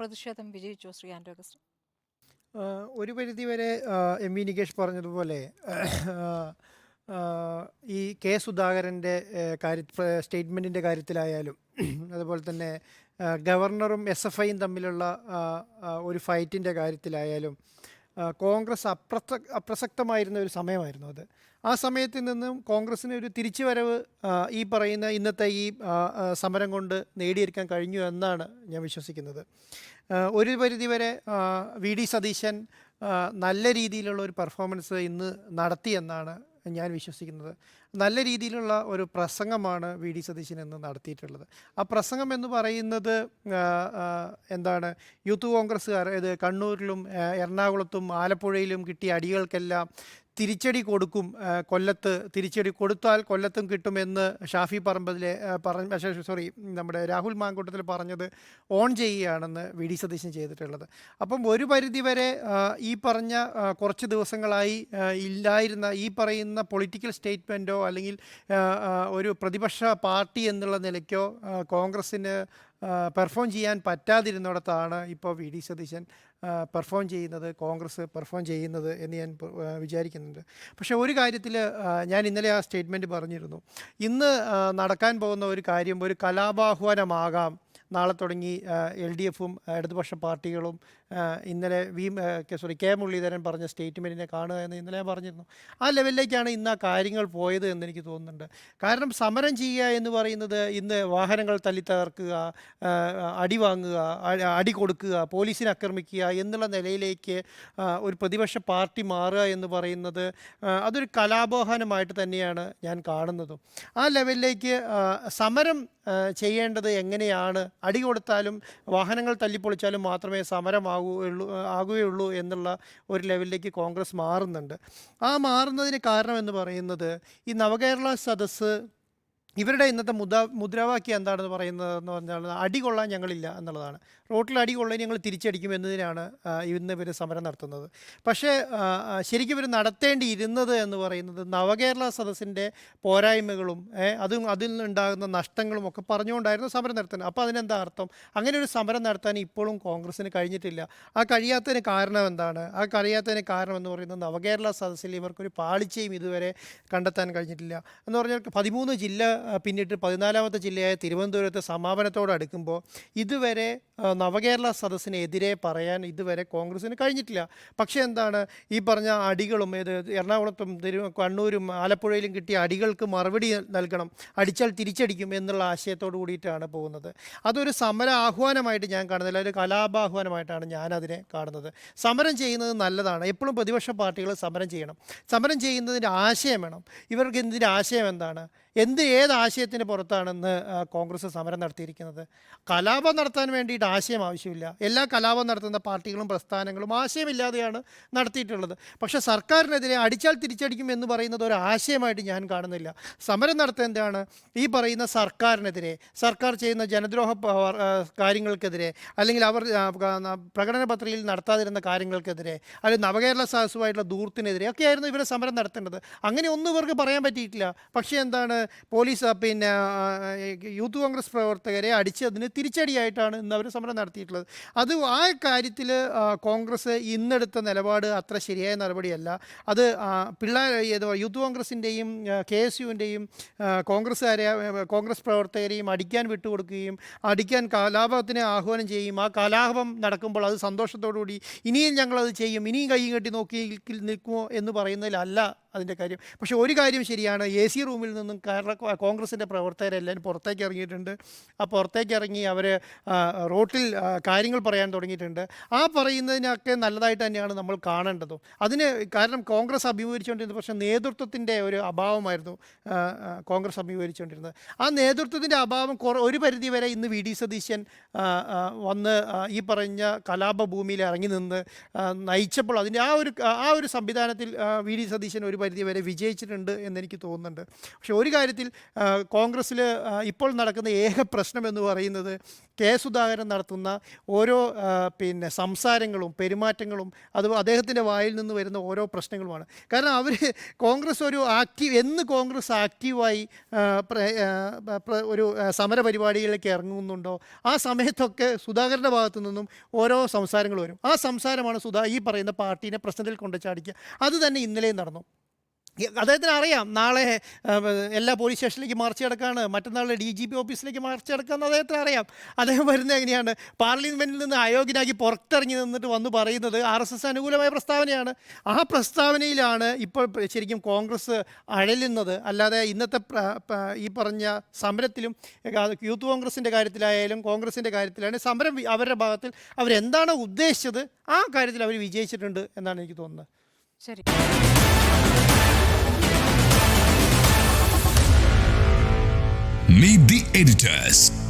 പ്രതിഷേധം വിജയിച്ചോ ശ്രീ ആൻഡ്രോ അഗസ്റ്റിൻ ഒരു പരിധിവരെ എം വി നികേഷ് പറഞ്ഞതുപോലെ ഈ കെ സുധാകരന്റെ കാര്യ സ്റ്റേറ്റ്മെന്റിന്റെ കാര്യത്തിലായാലും അതുപോലെ തന്നെ ഗവർണറും എസ് എഫ് ഐയും തമ്മിലുള്ള ഒരു ഫൈറ്റിന്റെ കാര്യത്തിലായാലും കോൺഗ്രസ് അപ്രസ അപ്രസക്തമായിരുന്ന ഒരു സമയമായിരുന്നു അത്. ആ സമയത്തിൽ നിന്നും കോൺഗ്രസ്സിന് ഒരു തിരിച്ചുവരവ് വരവ് ഈ പറയുന്ന ഇന്നത്തെ ഈ സമരം കൊണ്ട് നേടിയെടുക്കാൻ കഴിഞ്ഞു എന്നാണ് ഞാൻ വിശ്വസിക്കുന്നത്. ഒരു പരിധിവരെ വി. ഡി. സതീശൻ നല്ല രീതിയിലുള്ള ഒരു പെർഫോമൻസ് ഇന്ന് നടത്തിയെന്നാണ് ഞാൻ വിശ്വസിക്കുന്നത്. നല്ല രീതിയിലുള്ള ഒരു പ്രസംഗമാണ് വി ഡി സതീശൻ എന്ന് നടത്തിയിട്ടുള്ളത്. ആ പ്രസംഗം എന്ന് പറയുന്നത് എന്താണ് യൂത്ത് കോൺഗ്രസ്സുകാർ ഇത് കണ്ണൂരിലും എറണാകുളത്തും ആലപ്പുഴയിലും കിട്ടിയ അടികൾക്കെല്ലാം തിരിച്ചടി കൊടുക്കും കൊല്ലത്ത് തിരിച്ചടി കൊടുത്താൽ കൊല്ലത്തും കിട്ടുമെന്ന് ഷാഫി പറമ്പതിലെ പറഞ്ഞ സോറി നമ്മുടെ രാഹുൽ മാങ്കൂട്ടത്തിൽ പറഞ്ഞത് ഓൺ ചെയ്യുകയാണെന്ന് വി ഡി സതീശൻ ചെയ്തിട്ടുള്ളത്. അപ്പം ഒരു പരിധിവരെ ഈ പറഞ്ഞ കുറച്ച് ദിവസങ്ങളായി ഇല്ലായിരുന്ന ഈ പറയുന്ന പൊളിറ്റിക്കൽ സ്റ്റേറ്റ്മെന്റോ അല്ലെങ്കിൽ ഒരു പ്രതിപക്ഷ പാർട്ടി എന്നുള്ള നിലയ്ക്കോ കോൺഗ്രസ്സിന് പെർഫോം ചെയ്യാൻ പറ്റാതിരുന്നിടത്താണ് ഇപ്പോൾ വി. ഡി. സതീശൻ പെർഫോം ചെയ്യുന്നത് കോൺഗ്രസ് പെർഫോം ചെയ്യുന്നത് എന്ന് ഞാൻ വിചാരിക്കുന്നുണ്ട്. പക്ഷേ ഒരു കാര്യത്തിൽ ഞാൻ ഇന്നലെ ആ സ്റ്റേറ്റ്മെന്റ് പറഞ്ഞിരുന്നു. ഇന്ന് നടക്കാൻ പോകുന്ന ഒരു കാര്യം ഒരു കലാപാഹ്വാനമാകാം. നാളെ തുടങ്ങി എൽ ഡി എഫും ഇടതുപക്ഷ പാർട്ടികളും ഇന്നലെ വി സോറി കെ മുരളീധരൻ പറഞ്ഞ സ്റ്റേറ്റ്മെന്റിനെ കാണുക എന്ന് ഇന്നലെ പറഞ്ഞിരുന്നു. ആ ലെവലിലേക്കാണ് ഇന്ന് ആ കാര്യങ്ങൾ പോയത് എന്ന് എനിക്ക് തോന്നുന്നുണ്ട്. കാരണം സമരം ചെയ്യുക എന്ന് പറയുന്നത് ഇന്ന് വാഹനങ്ങൾ തല്ലി തകർക്കുക ആ, അടി വാങ്ങുക അടി കൊടുക്കുക പോലീസിനെ ആക്രമിക്കുക എന്നുള്ള നിലയിലേക്ക് ഒരു പ്രതിപക്ഷ പാർട്ടി മാറുക എന്ന് പറയുന്നത് അതൊരു കലാപോഹനമായിട്ട് തന്നെയാണ് ഞാൻ കാണുന്നതും. ആ ലെവലിലേക്ക് സമരം ചെയ്യേണ്ടത് എങ്ങനെയാണ്? അടി കൊടുത്താലും വാഹനങ്ങൾ തല്ലിപ്പൊളിച്ചാലും മാത്രമേ സമരമാകുകയുള്ളൂ ആകുകയുള്ളൂ ആകുകയുള്ളൂ എന്നുള്ള ഒരു ലെവലിലേക്ക് കോൺഗ്രസ് മാറുന്നുണ്ട്. ആ മാറുന്നതിന് കാരണം എന്ന് പറയുന്നത് ഈ നവകേരള സദസ്സ് ഇവരുടെ ഇന്നത്തെ മുദ്ര മുദ്രാവാക്യം എന്താണെന്ന് പറയുന്നത് എന്ന് പറഞ്ഞാൽ അടി കൊള്ളാൻ ഞങ്ങളില്ല എന്നുള്ളതാണ്. റോട്ടിൽ അടി കൊള്ളാൻ ഞങ്ങൾ തിരിച്ചടിക്കും എന്നതിനാണ് ഇന്ന് ഇവർ സമരം നടത്തുന്നത്. പക്ഷേ ശരിക്കും ഇവർ നടത്തേണ്ടിയിരുന്നത് എന്ന് പറയുന്നത് നവകേരള സദസ്സിന്റെ പോരായ്മകളും അതും അതിൽ നിന്നുണ്ടാകുന്ന നഷ്ടങ്ങളും ഒക്കെ പറഞ്ഞുകൊണ്ടായിരുന്നു സമരം നടത്തുന്നത്. അപ്പോൾ അതിനെന്താ അർത്ഥം? അങ്ങനെ ഒരു സമരം നടത്താൻ ഇപ്പോഴും കോൺഗ്രസ്സിന് കഴിഞ്ഞിട്ടില്ല. ആ കഴിയാത്തതിന് കാരണം എന്താണ്? ആ കഴിയാത്തതിന് കാരണം എന്ന് പറയുന്നത് നവകേരള സദസ്സിൽ ഇവർക്കൊരു പാളിച്ചയും ഇതുവരെ കണ്ടെത്താൻ കഴിഞ്ഞിട്ടില്ല. എന്ന് പറഞ്ഞാൽ പതിമൂന്ന് ജില്ല പിന്നിട്ട് പതിനാലാമത്തെ ജില്ലയായ തിരുവനന്തപുരത്ത് സമാപനത്തോട് അടുക്കുമ്പോൾ ഇതുവരെ നവകേരള സദസ്സിനെതിരെ പറയാൻ ഇതുവരെ കോൺഗ്രസ്സിന് കഴിഞ്ഞിട്ടില്ല. പക്ഷേ എന്താണ് ഈ പറഞ്ഞ അടികളും ഏത് എറണാകുളത്തും തിരു കണ്ണൂരും ആലപ്പുഴയിലും കിട്ടിയ അടികൾക്ക് മറുപടി നൽകണം അടിച്ചാൽ തിരിച്ചടിക്കും എന്നുള്ള ആശയത്തോട് കൂടിയിട്ടാണ് പോകുന്നത്. അതൊരു സമര ആഹ്വാനമായിട്ട് ഞാൻ കാണുന്നില്ല ഒരു കലാപാഹ്വാനമായിട്ടാണ് ഞാനതിനെ കാണുന്നത്. സമരം ചെയ്യുന്നത് നല്ലതാണ്. എപ്പോഴും പ്രതിപക്ഷ പാർട്ടികൾ സമരം ചെയ്യണം. സമരം ചെയ്യുന്നതിന്റെ ആശയം വേണം. ഇവർക്ക് ഇതിന്റെ ആശയം എന്താണ്? എന്ത് ഏത് ആശയത്തിന് പുറത്താണെന്ന് കോൺഗ്രസ് സമരം നടത്തിയിരിക്കുന്നത്. കലാപം നടത്താൻ വേണ്ടിയിട്ട് ആശയം ആവശ്യമില്ല. എല്ലാ കലാപം നടത്തുന്ന പാർട്ടികളും പ്രസ്ഥാനങ്ങളും ആശയമില്ലാതെയാണ് നടത്തിയിട്ടുള്ളത്. പക്ഷേ സർക്കാരിനെതിരെ അടിച്ചാൽ തിരിച്ചടിക്കും എന്ന് പറയുന്നത് ഒരു ആശയമായിട്ട് ഞാൻ കാണുന്നില്ല. സമരം നടത്തേണ്ടതാണ് ഈ പറയുന്ന സർക്കാരിനെതിരെ സർക്കാർ ചെയ്യുന്ന ജനദ്രോഹ കാര്യങ്ങൾക്കെതിരെ അല്ലെങ്കിൽ അവർ പ്രകടന പത്രികയിൽ നടത്താതിരുന്ന കാര്യങ്ങൾക്കെതിരെ അല്ലെങ്കിൽ നവകേരള സാഹസുമായിട്ടുള്ള ദൂർത്തിനെതിരെ ഒക്കെയായിരുന്നു ഇവരെ സമരം നടത്തേണ്ടത്. അങ്ങനെ ഒന്നും ഇവർക്ക് പറയാൻ പറ്റിയിട്ടില്ല. പക്ഷേ എന്താണ്? പോലീസ് ആ, പിന്നെ യൂത്ത് കോൺഗ്രസ് പ്രവർത്തകരെ അടിച്ചതിന് തിരിച്ചടിയായിട്ടാണ് ഇന്ന് അവർ സമരം നടത്തിയിട്ടുള്ളത്. അത് ആ കാര്യത്തിൽ കോൺഗ്രസ് ഇന്നെടുത്ത നിലപാട് അത്ര ശരിയായ നടപടിയല്ല. അത് പിള്ളേർ ഏതോ യൂത്ത് കോൺഗ്രസിന്റെയും കെ എസ് യുവിന്റെയും കോൺഗ്രസ്സുകാരെ കോൺഗ്രസ് പ്രവർത്തകരെയും അടിക്കാൻ വിട്ടുകൊടുക്കുകയും അടിക്കാൻ കലാപത്തിന് ആഹ്വാനം ചെയ്യും. ആ കലാപം നടക്കുമ്പോൾ അത് സന്തോഷത്തോടു കൂടി ഇനിയും ഞങ്ങളത് ചെയ്യും. ഇനിയും കൈയും കെട്ടി നോക്കി നിൽക്കുമോ എന്ന് പറയുന്നതിലല്ല അതിന്റെ കാര്യം. പക്ഷേ ഒരു കാര്യം ശരിയാണ്. എ സി റൂമിൽ നിന്നും കോൺഗ്രസിന്റെ പ്രവർത്തകരെല്ലാം പുറത്തേക്ക് ഇറങ്ങിയിട്ടുണ്ട്. ആ പുറത്തേക്ക് ഇറങ്ങി അവർ റോട്ടിൽ കാര്യങ്ങൾ പറയാൻ തുടങ്ങിയിട്ടുണ്ട്. ആ പറയുന്നതിനൊക്കെ നല്ലതായിട്ട് തന്നെയാണ് നമ്മൾ കാണേണ്ടതും. അതിന് കാരണം കോൺഗ്രസ് അഭിമുഖീകരിച്ചുകൊണ്ടിരുന്നത് പക്ഷേ നേതൃത്വത്തിന്റെ ഒരു അഭാവമായിരുന്നു കോൺഗ്രസ് അഭിമുഖീകരിച്ചുകൊണ്ടിരുന്നത്. ആ നേതൃത്വത്തിന്റെ അഭാവം ഒരു പരിധി വരെ ഇന്ന് വി ഡി സതീശൻ വന്ന് ഈ പറഞ്ഞ കലാപ ഭൂമിയിൽ ഇറങ്ങി നിന്ന് നയിച്ചപ്പോൾ അതിന്റെ ആ ഒരു ആ ഒരു സംവിധാനത്തിൽ വി ഡി സതീശൻ ഒരു പരിധി വരെ വിജയിച്ചിട്ടുണ്ട് എന്നെനിക്ക് തോന്നുന്നുണ്ട്. പക്ഷെ ഒരു കാര്യത്തിൽ കോൺഗ്രസ്സിൽ ഇപ്പോൾ നടക്കുന്ന ഏക പ്രശ്നം എന്ന് പറയുന്നത് കെ സുധാകരൻ നടത്തുന്ന ഓരോ പിന്നെ സംസാരങ്ങളും പെരുമാറ്റങ്ങളും അത് അദ്ദേഹത്തിന്റെ വായിൽ നിന്ന് വരുന്ന ഓരോ പ്രശ്നങ്ങളുമാണ്. കാരണം അവർ കോൺഗ്രസ് ഒരു ആക്റ്റീവ് എന്ന് കോൺഗ്രസ് ആക്റ്റീവായി ഒരു സമരപരിപാടികളിലേക്ക് സമര പരിപാടികളിലേക്ക് ഇറങ്ങുന്നുണ്ടോ ആ സമയത്തൊക്കെ സുധാകരന്റെ ഭാഗത്തു നിന്നും ഓരോ സംസാരങ്ങൾ വരും. ആ സംസാരമാണ് സുധാ ഈ പറയുന്ന പാർട്ടീനെ പ്രശ്നത്തിൽ കൊണ്ട് ചാടിക്കുക അത് തന്നെ ഇന്നലെയും നടന്നു. അദ്ദേഹത്തിന് അറിയാം നാളെ എല്ലാ പോലീസ് സ്റ്റേഷനിലേക്ക് മാർച്ച് കിടക്കാണ് മറ്റന്നാൾ ഡി ജി പി ഓഫീസിലേക്ക് മാർച്ച് കിടക്കാമെന്ന് അദ്ദേഹത്തിന് അറിയാം അദ്ദേഹം വരുന്നത് എങ്ങനെയാണ്? പാർലമെന്റിൽ നിന്ന് അയോഗ്യനാക്കി പുറത്തിറങ്ങി നിന്നിട്ട് വന്ന് പറയുന്നത് ആർ എസ് എസ് അനുകൂലമായ പ്രസ്താവനയാണ്. ആ പ്രസ്താവനയിലാണ് ഇപ്പോൾ ശരിക്കും കോൺഗ്രസ് അഴലുന്നത്. അല്ലാതെ ഇന്നത്തെ ഈ പറഞ്ഞ സമരത്തിലും യൂത്ത് കോൺഗ്രസിന്റെ കാര്യത്തിലായാലും കോൺഗ്രസിന്റെ കാര്യത്തിലായാലും സമരം അവരുടെ ഭാഗത്തിൽ അവരെന്താണോ ഉദ്ദേശിച്ചത്? ആ കാര്യത്തിൽ അവർ വിജയിച്ചിട്ടുണ്ട് എന്നാണ് എനിക്ക് തോന്നുന്നത്. ശരി. Meet the editors.